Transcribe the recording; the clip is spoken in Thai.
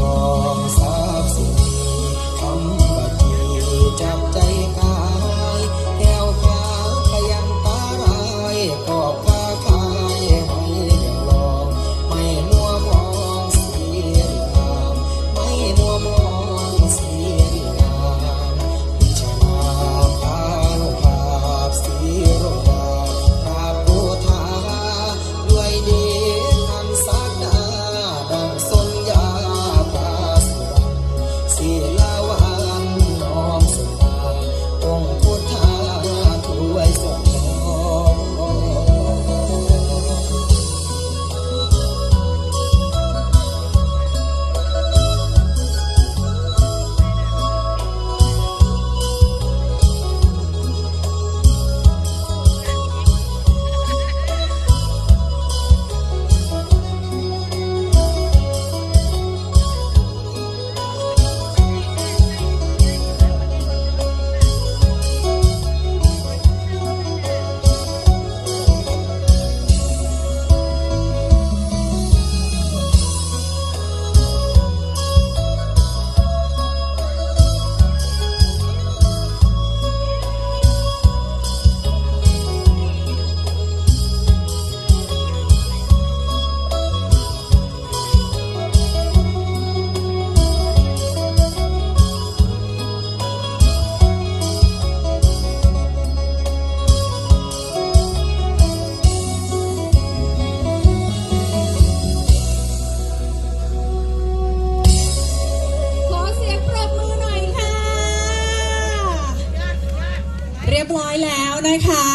มองสาบสูงคำบัดมืจับใจ รียบร้อยแล้วนะคะ